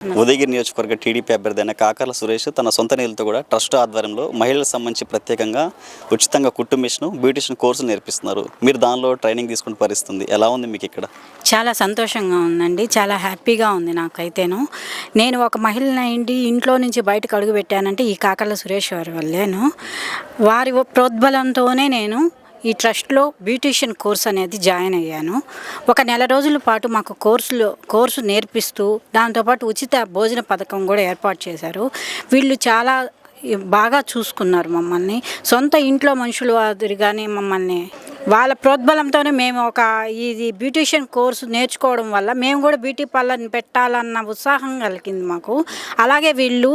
ఉదయగిరి నియోజకవర్గ టీడీపీ అభ్యర్థి అయిన కాకర్ల సురేష్ తన సొంత నిధులతో కూడా ట్రస్ట్ ఆధ్వర్యంలో మహిళలకు సంబంధించి ప్రత్యేకంగా ఉచితంగా కుట్టు మిషన్ కోర్సులు నేర్పిస్తున్నారు. మీరు దానిలో ట్రైనింగ్ తీసుకుని పరిస్తుంది ఎలా ఉంది మీకు ఇక్కడ? చాలా సంతోషంగా ఉందండి. చాలా హ్యాపీగా ఉంది నాకైతేను. నేను ఒక మహిళని ఇంట్లో నుంచి బయటకు అడుగు పెట్టానంటే ఈ కాకర్ల సురేష్ వారి వల్లేను. వారి ప్రోద్బలంతోనే నేను ఈ ట్రస్ట్లో బ్యూటీషియన్ కోర్స్ అనేది జాయిన్ అయ్యాను. ఒక నెల రోజుల పాటు మాకు కోర్సులో కోర్సు నేర్పిస్తూ దాంతోపాటు ఉచిత భోజన పథకం కూడా ఏర్పాటు చేశారు. వీళ్ళు చాలా బాగా చూసుకున్నారు మమ్మల్ని. సొంత ఇంట్లో మనుషులు మాదిరిగానే మమ్మల్ని వాళ్ళ ప్రోద్బలంతోనే మేము ఒక ఇది బ్యూటీషియన్ కోర్సు నేర్చుకోవడం వల్ల మేము కూడా బ్యూటీ పార్లర్ని పెట్టాలన్న ఉత్సాహం కలిగింది మాకు. అలాగే వీళ్ళు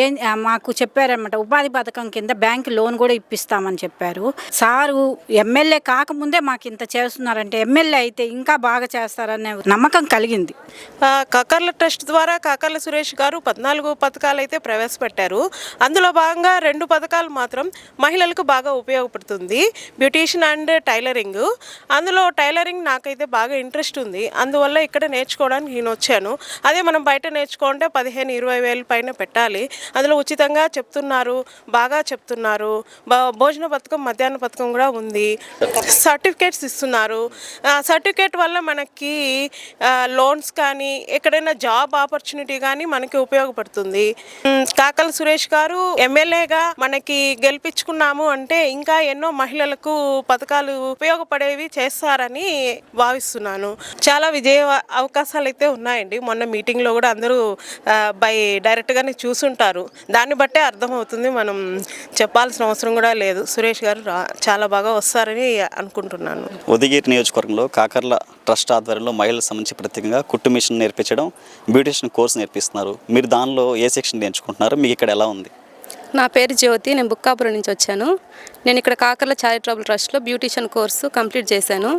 ఏం మాకు చెప్పారనమాట ఉపాధి పథకం కింద బ్యాంక్ లోన్ కూడా ఇప్పిస్తామని చెప్పారు. సారు ఎమ్మెల్యే కాకముందే మాకు ఇంత చేస్తున్నారంటే ఎమ్మెల్యే అయితే ఇంకా బాగా చేస్తారనే నమ్మకం కలిగింది. కాకర్ల ట్రస్ట్ ద్వారా కాకర్ల సురేష్ గారు పద్నాలుగు పథకాలు అయితే ప్రవేశపెట్టారు. అందులో భాగంగా రెండు పథకాలు మాత్రం మహిళలకు బాగా ఉపయోగపడుతుంది. Beautician and tailoring. అందులో టైలరింగ్ నాకైతే బాగా ఇంట్రెస్ట్ ఉంది. అందువల్ల ఇక్కడ నేర్చుకోవడానికి నేను వచ్చాను. అదే మనం బయట నేర్చుకుంటే పదిహేను ఇరవై వేలు పైన పెట్టాలి. అందులో ఉచితంగా చెప్తున్నారు బాగా చెప్తున్నారు. భోజన పథకం మధ్యాహ్న పథకం కూడా ఉంది. సర్టిఫికేట్స్ ఇస్తున్నారు. సర్టిఫికేట్ వల్ల మనకి లోన్స్ కానీ ఎక్కడైనా జాబ్ ఆపర్చునిటీ కానీ మనకి ఉపయోగపడుతుంది. కాకల సురేష్ గారు ఎమ్మెల్యేగా మనకి గెలిపించుకున్నాము అంటే ఇంకా ఎన్నో మహిళలకు పథకాలు ఉపయోగపడేవి చేస్తారని భావిస్తున్నాను. చాలా విజయ అవకాశాలు అయితే ఉన్నాయండి. మొన్న మీటింగ్లో కూడా అందరూ బై డైరెక్ట్గానే చూసుంటారు. దాన్ని బట్టే అర్థమవుతుంది మనం చెప్పాల్సిన అవసరం కూడా లేదు. సురేష్ గారు రా- చాలా బాగా వస్తారని అనుకుంటున్నాను. ఉదయగిరి నియోజకవర్గంలో కాకర్ల ట్రస్ట్ ఆధ్వర్యంలో మహిళలకు సంబంధించి ప్రత్యేకంగా కుట్టు మిషన్ నేర్పించడం బ్యూటిషియన్ కోర్సు నేర్పిస్తున్నారు. మీరు దానిలో ఏ సెక్షన్ నేర్చుకుంటున్నారు మీకు ఇక్కడ ఎలా ఉంది? నా పేరు జ్యోతి నేను బుక్కాపురం నుంచి వచ్చాను. నేను ఇక్కడ కాకర్ల చారిటబుల్ ట్రస్ట్లో బ్యూటీషియన్ కోర్సు కంప్లీట్ చేశాను.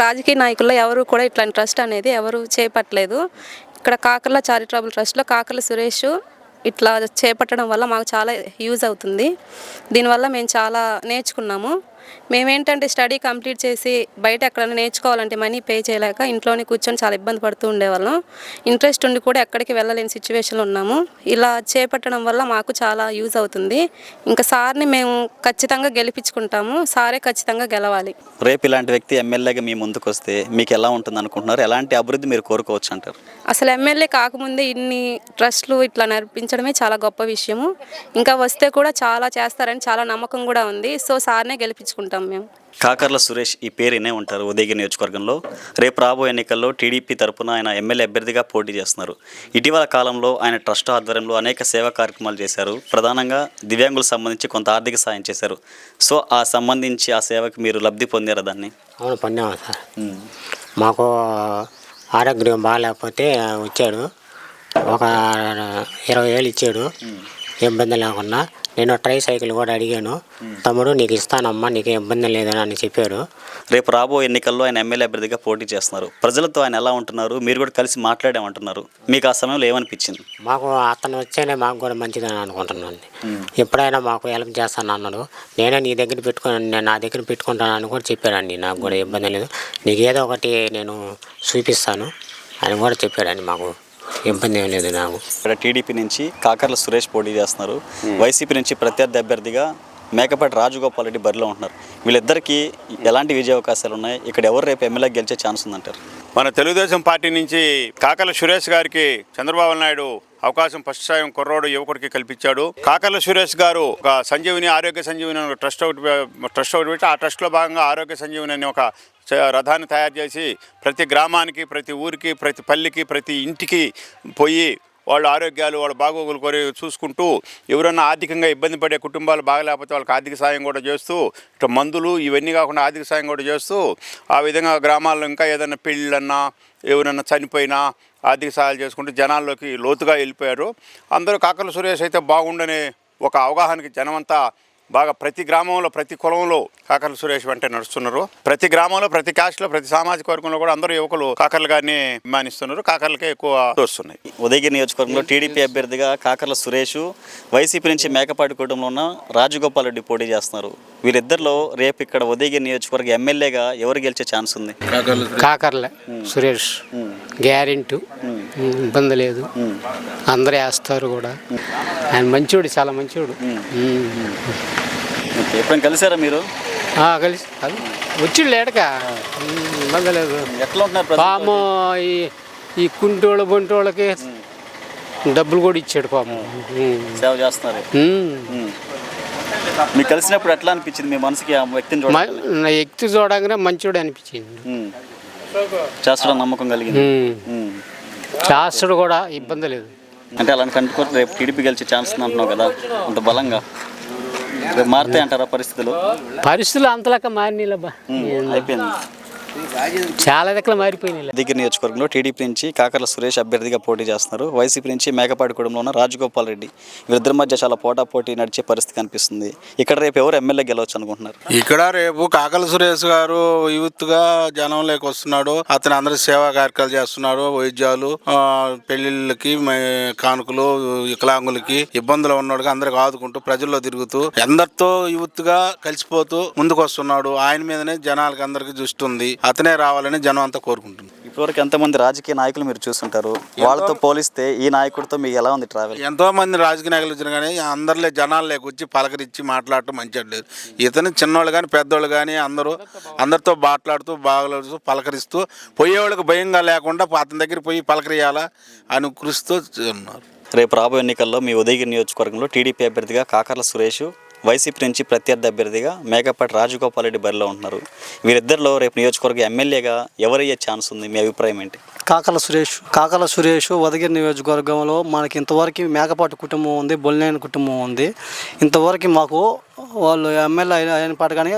రాజకీయ నాయకుల్లో ఎవరు కూడా ఇట్లాంటి ట్రస్ట్ అనేది ఎవరు చేపట్టలేదు. ఇక్కడ కాకర్ల చారిటబుల్ ట్రస్ట్లో కాకర్ల సురేష్ ఇట్లా చేపట్టడం వల్ల మాకు చాలా యూజ్ అవుతుంది. దీనివల్ల మేము చాలా నేర్చుకున్నాము. మేమేంటంటే స్టడీ కంప్లీట్ చేసి బయట ఎక్కడైనా నేర్చుకోవాలంటే మనీ పే చేయలేక ఇంట్లోనే కూర్చొని చాలా ఇబ్బంది పడుతూ ఉండేవాళ్ళం. ఇంట్రెస్ట్ ఉండి కూడా ఎక్కడికి వెళ్ళలేని సిచ్యువేషన్లో ఉన్నాము. ఇలా చేపట్టడం వల్ల మాకు చాలా యూజ్ అవుతుంది. ఇంకా సార్ని మేము ఖచ్చితంగా గెలిపించుకుంటాము. సారే ఖచ్చితంగా గెలవాలి. రేపు ఇలాంటి వ్యక్తి ఎమ్మెల్యేగా మీ ముందుకు వస్తే మీకు ఎలా ఉంటుంది అనుకుంటున్నారు ఎలాంటి అభివృద్ధి మీరు కోరుకోవచ్చు అంటారు? అసలు ఎమ్మెల్యే కాకముందే ఇన్ని ట్రస్ట్లు ఇట్లా నడిపించడమే చాలా గొప్ప విషయము. ఇంకా వస్తే కూడా చాలా చేస్తారని చాలా నమ్మకం కూడా ఉంది. సో సార్నే గెలిపించుకుంటాం మేము. కాకర్ల సురేష్ ఈ పేరు వినే ఉంటారు ఉదయగిరి నియోజకవర్గంలో. రేపు రాబోయే ఎన్నికల్లో టీడీపీ తరపున ఆయన ఎమ్మెల్యే అభ్యర్థిగా పోటీ చేస్తున్నారు. ఇటీవల కాలంలో ఆయన ట్రస్ట్ ఆధ్వర్యంలో అనేక సేవా కార్యక్రమాలు చేశారు. ప్రధానంగా దివ్యాంగులకు సంబంధించి కొంత ఆర్థిక సాయం చేశారు. సో ఆ సంబంధించి ఆ సేవకి మీరు లబ్ధి పొందారా దాన్ని? అవును పొందాము సార్. మాకు ఆరోగ్యం బాగాలేకపోతే వచ్చాడు. ఒక ఇరవై వేలు ఇచ్చాడు. ఇబ్బంది లేకుండా నేను ట్రై సైకిల్ కూడా అడిగాను. తమ్ముడు నీకు ఇస్తానమ్మా నీకు ఇబ్బంది లేదని అని చెప్పాడు. రేపు రాబోయే ఎన్నికల్లో ఆయన ఎమ్మెల్యే అభ్యర్థిగా పోటీ చేస్తున్నారు. ప్రజలతో ఆయన ఎలా ఉంటున్నారు? మీరు కూడా కలిసి మాట్లాడామంటున్నారు? మీకు ఆ సమయంలో ఏమనిపించింది? మాకు అతను వచ్చేనే మాకు కూడా మంచిదని అనుకుంటున్నాను. ఎప్పుడైనా మాకు హెల్ప్ చేస్తాను అన్నాడు. నేనే నీ దగ్గర పెట్టుకుని నేను నా దగ్గర పెట్టుకుంటాను అని కూడా చెప్పాడండి. నాకు కూడా ఇబ్బంది లేదు. నీకు ఏదో ఒకటి నేను చూపిస్తాను అని కూడా చెప్పాడండి మాకు. ఇబ్బంది ఏం లేదు నాకు. ఇక్కడ టీడీపీ నుంచి కాకర్ల సురేష్ పోటీ చేస్తున్నారు. వైసీపీ నుంచి ప్రత్యర్థి అభ్యర్థిగా మేకపాటి రాజగోపాల్ రెడ్డి బరిలో ఉంటున్నారు. వీళ్ళిద్దరికీ ఎలాంటి విజయ అవకాశాలు ఉన్నాయి? ఇక్కడ ఎవరు రేపు ఎమ్మెల్యే గెలిచే ఛాన్స్ ఉందంటారు? మన తెలుగుదేశం పార్టీ నుంచి కాకల సురేష్ గారికి చంద్రబాబు నాయుడు అవకాశం ఫస్ట్ టైం కుర్రోడు యువకుడికి కల్పించాడు. కాకర్ల సురేష్ గారు ఒక సంజీవిని ఆరోగ్య సంజీవిని ట్రస్ట్ ఒకటి ట్రస్ట్ ఒకటి పెట్టి ఆ ట్రస్ట్లో భాగంగా ఆరోగ్య సంజీవిని అనే ఒక రథాన్ని తయారు చేసి ప్రతి గ్రామానికి ప్రతి ఊరికి ప్రతి పల్లికి ప్రతి ఇంటికి పోయి వాళ్ళ ఆరోగ్యాలు వాళ్ళ బాగోగులు కోరి చూసుకుంటూ ఎవరైనా ఆర్థికంగా ఇబ్బంది పడే కుటుంబాలు బాగలేకపోతే వాళ్ళకి ఆర్థిక సాయం కూడా చేస్తూ ఇట్లా మందులు ఇవన్నీ కాకుండా ఆర్థిక సాయం కూడా చేస్తూ ఆ విధంగా గ్రామాల్లో ఇంకా ఏదైనా పెళ్ళన్నా ఎవరైనా చనిపోయినా ఆర్థిక సహాయాలు చేసుకుంటూ జనాల్లోకి లోతుగా వెళ్ళిపోయారు. అందరూ కాకల సురేష్ అయితే బాగుండనే ఒక అవగాహనకి జనమంతా బాగా ప్రతి గ్రామంలో ప్రతి కులంలో కాకర్ల సురేష్ వెంటే నడుస్తున్నారు. ప్రతి గ్రామంలో ప్రతి కాస్ట్లో ప్రతి సామాజిక వర్గంలో కూడా అందరూ యువకులు కాకర్ల గారిని అభిమానిస్తున్నారు. కాకర్లకే ఎక్కువ వస్తున్నాయి. ఉదయగిరి నియోజకవర్గంలో టీడీపీ అభ్యర్థిగా కాకర్ల సురేష్ వైసీపీ నుంచి మేకపాటి కుటుంబంలో ఉన్న రాజగోపాల్ రెడ్డి పోటీ చేస్తున్నారు. వీరిద్దరిలో రేపు ఇక్కడ ఉదయగిరి నియోజకవర్గ ఎమ్మెల్యేగా ఎవరు గెలిచే ఛాన్స్ ఉంది? కాకర్ల సురేష్. గ్యారెంటీ. ఇబ్బంది లేదు. అందరూ వేస్తారు కూడా. ఆయన మంచోడు చాలా. ఓకే ఎప్పుడైనా కలిసారా మీరు? కలిసి వచ్చి లేడక. ఇబ్బంది లేదు. ఎట్లా ఉంటున్నారు? పాము ఈ ఈ కుంటోళ్ళ బొంటోళ్ళకి డబ్బులు కూడా ఇచ్చాడు పాపం. ఉమ్. సేవ చేస్తున్నారు. మీకు కలిసినప్పుడు ఎట్లా అనిపించింది మీ మనసుకి ఆ వ్యక్తిని చూడ మ- నా ఎక్తి చూడగానే మంచోడు అనిపించింది. చేస్తాడని నమ్మకం కలిగింది. చేస్తాడు కూడా ఇబ్బంది లేదు. అంటే అలాంటి కంటుకోరు రేపు టీడీపీ గెలిచే ఛాన్స్ అంటున్నావు కదా అంత బలంగా. మారుతాయి అంటారా పరిస్థితులు? పరిస్థితులు అంతలాగా మారినీలబ్బా. అయిపోయింది. చాలా దగ్గర మారిపోయినాయి దగ్గర నియోజకవర్గంలో టీడీపీ నుంచి కాకర్ల సురేష్ అభ్యర్థిగా పోటీ చేస్తున్నారు. వైసీపీ నుంచి మేకపాటిగూడెంలో ఉన్న రాజగోపాల్ రెడ్డి. వీరిద్దరి మధ్య చాలా పోటా పోటీ నడిచే పరిస్థితి కనిపిస్తుంది. ఇక్కడ రేపు ఎవరు ఎమ్మెల్యే గెలవచ్చు అనుకుంటున్నారు? ఇక్కడ రేపు కాకల సురేష్ గారు యూత్గా జనంలోకి వస్తున్నాడు. అతను అందరి సేవా కార్యక్రమాలు చేస్తున్నాడు వైద్యాలు పెళ్ళిళ్ళకి కానుకలు వికలాంగులకి ఇబ్బందులు ఉన్నాడు అందరికి ఆదుకుంటూ ప్రజల్లో తిరుగుతూ అందరితో యూత్గా కలిసిపోతూ ముందుకు వస్తున్నాడు ఆయన మీదనే జనాలకి అందరికి దృష్టి ఉంది. అతనే రావాలని జనం అంతా కోరుకుంటుంది. ఇప్పటివరకు ఎంతమంది రాజకీయ నాయకులు మీరు చూస్తుంటారు? వాళ్ళతో పోలిస్తే ఈ నాయకుడితో మీకు ఎలా ఉంది ట్రావెల్ ఎంతో మంది రాజకీయ నాయకులు వచ్చినా కానీ అందరిలో జనాల్లోకి వచ్చి పలకరించి మాట్లాడటం మంచిగా లేదు. ఇతను చిన్నోళ్ళు కానీ పెద్దోళ్ళు కానీ అందరూ అందరితో మాట్లాడుతూ బాగలుతూ పలకరిస్తూ పోయేవాళ్ళకి భయంగా లేకుండా అతని దగ్గర పోయి పలకరియాలా అని కృషితో ఉన్నారు. రేపు రాబోయే ఎన్నికల్లో మీ ఉదయగిరి నియోజకవర్గంలో టీడీపీ అభ్యర్థిగా కాకర్ల సురేష్ వైసీపీ నుంచి ప్రత్యర్థి అభ్యర్థిగా మేకపాటి రాజగోపాల్ రెడ్డి బరిలో ఉంటున్నారు. వీరిద్దరిలో రేపు నియోజకవర్గ ఎమ్మెల్యేగా ఎవరయ్యే ఛాన్స్ ఉంది? మీ అభిప్రాయం ఏంటి? కాకల సురేష్ కాకల సురేష్ వదగిరి నియోజకవర్గంలో మనకి ఇంతవరకు మేకపాటి కుటుంబం ఉంది బొల్లేని కుటుంబం ఉంది. ఇంతవరకు మాకు వాళ్ళు ఎమ్మెల్యే అయిన పాటు కానీ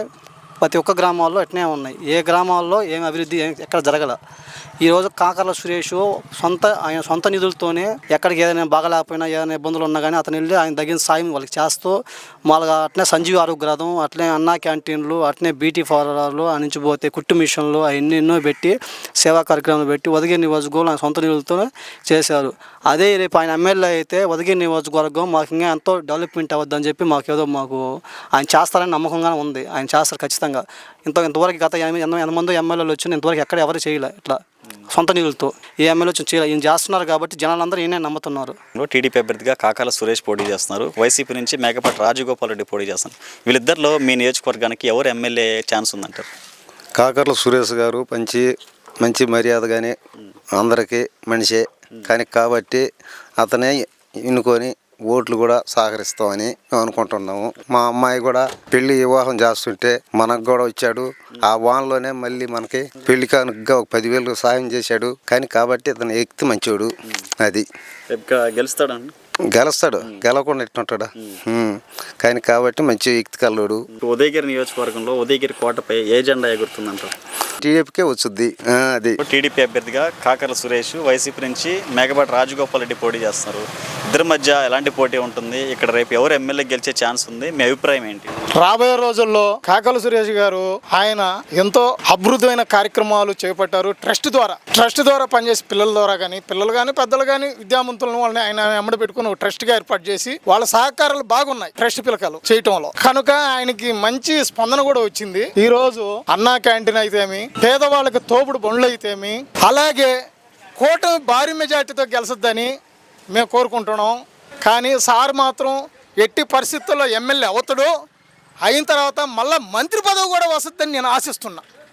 ప్రతి ఒక్క గ్రామాల్లో అట్నే ఉన్నాయి. ఏ గ్రామాల్లో ఏం అభివృద్ధి ఏం- ఎక్కడ జరగల. ఈరోజు కాకర్ల సురేష్ సొంత ఆయన సొంత నిధులతోనే ఎక్కడికి ఏదైనా బాగలేకపోయినా ఏదైనా ఇబ్బందులు ఉన్నా కానీ అతను వెళ్ళి ఆయన తగిన సాయం వాళ్ళకి చేస్తూ మామూలుగా అట్నే సంజీవ ఆరోగ్యరథం అట్లే అన్నా క్యాంటీన్లు అట్నే బీటీ పార్లర్లు ఆ నుంచి పోతే కుట్టు మిషన్లు అవన్నీ ఎన్నో పెట్టి సేవా కార్యక్రమాలు పెట్టి ఉదగిరి నియోజకవర్గం ఆయన సొంత నిధులతో చేశారు. అదే రేపు ఆయన ఎమ్మెల్యే అయితే ఉదగిరి నియోజకవర్గం మాకు ఇంకా ఎంతో డెవలప్మెంట్ అవ్వద్దని చెప్పి మాకు ఏదో మాకు ఆయన చేస్తారని నమ్మకంగానే ఉంది. ఆయన చేస్తారు ఖచ్చితంగా. ఇంత ఇంతవరకు గత ఎంతమంది ఎమ్మెల్యేలు వచ్చిన ఇంతవరకు ఎక్కడ ఎవరు చేయలే ఇట్లా సొంత నిధులతో. ఏ ఎమ్మెల్యే వచ్చి చేయలే. ఈయన చేస్తున్నారు కాబట్టి జనాలందరూ ఈయనే నమ్ముతున్నారు. టీడీపీ అభ్యర్థిగా కాకాల సురేష్ పోటీ చేస్తున్నారు. వైసీపీ నుంచి మేకపాటి రాజగోపాల్ రెడ్డి పోటీ చేస్తున్నారు. వీళ్ళిద్దరిలో మీ నియోజకవర్గానికి ఎవరు ఎమ్మెల్యే ఛాన్స్ ఉందంటారు? కాకర్ల సురేష్ గారు మంచి మంచి మర్యాద కానీ అందరికీ మనిషే. కానీ కాబట్టి అతనే ఎన్నుకొని ఓట్లు కూడా సహకరిస్తామని మేము అనుకుంటున్నాము. మా అమ్మాయి కూడా పెళ్ళి వివాహం చేస్తుంటే మనకు కూడా వచ్చాడు ఆ వాన్లోనే మళ్ళీ మనకి పెళ్ళి కానుకగా ఒక పదివేలు సాయం చేశాడు. కానీ కాబట్టి అతని వ్యక్తి మంచోడు. అది. గెలుస్తాడు గెలుస్తాడు గెలవకుండా ఎట్టుంటాడా. కానీ కాబట్టి మంచి వ్యక్తి కల్లోడు ఉదయగిరి నియోజకవర్గంలో ఉదయగిరి కోటపై ఏ జెండా ఎగురుతుందంటారు టీడీపీకే వచ్చుద్ది అది టీడీపీ అభ్యర్థిగా కాకర్ల సురేష్ వైసీపీ నుంచి మేకపాటి రాజగోపాల్ రెడ్డి పోటీ చేస్తున్నారు ఇద్దరి మధ్య ఎలాంటి పోటీ ఉంటుంది ఇక్కడ రేపు ఎవరు ఎమ్మెల్యే గెలిచే ఛాన్స్ ఉంది మీ అభిప్రాయం ఏంటి రాబోయే రోజుల్లో కాకల సురేష్ గారు ఆయన ఎంతో అభివృద్ధమైన కార్యక్రమాలు చేపట్టారు ట్రస్ట్ ద్వారా ట్రస్ట్ ద్వారా పనిచేసే పిల్లల ద్వారా కానీ పిల్లలు కానీ పెద్దలు కానీ విద్యావంతులను వాళ్ళని ఆయన ఎమ్మడి పెట్టుకుని ఒక ట్రస్ట్గా ఏర్పాటు చేసి వాళ్ళ సహకారాలు బాగున్నాయి ట్రస్ట్ పిలకలు చేయటంలో. కనుక ఆయనకి మంచి స్పందన కూడా వచ్చింది. ఈ రోజు అన్నా క్యాంటీన్ అయితేమి పేదవాళ్ళకి తోపుడు బండ్లు అయితేమి అలాగే కూటమి భారీ మెజార్టీతో గెలుసొద్దని మేము కోరుకుంటున్నాం. కానీ సార్ మాత్రం ఎట్టి పరిస్థితుల్లో ఎమ్మెల్యే అవుతాడు అయిన తర్వాత మళ్ళీ మంత్రి పదవి కూడా వస్తుందని నేను ఆశిస్తున్నా.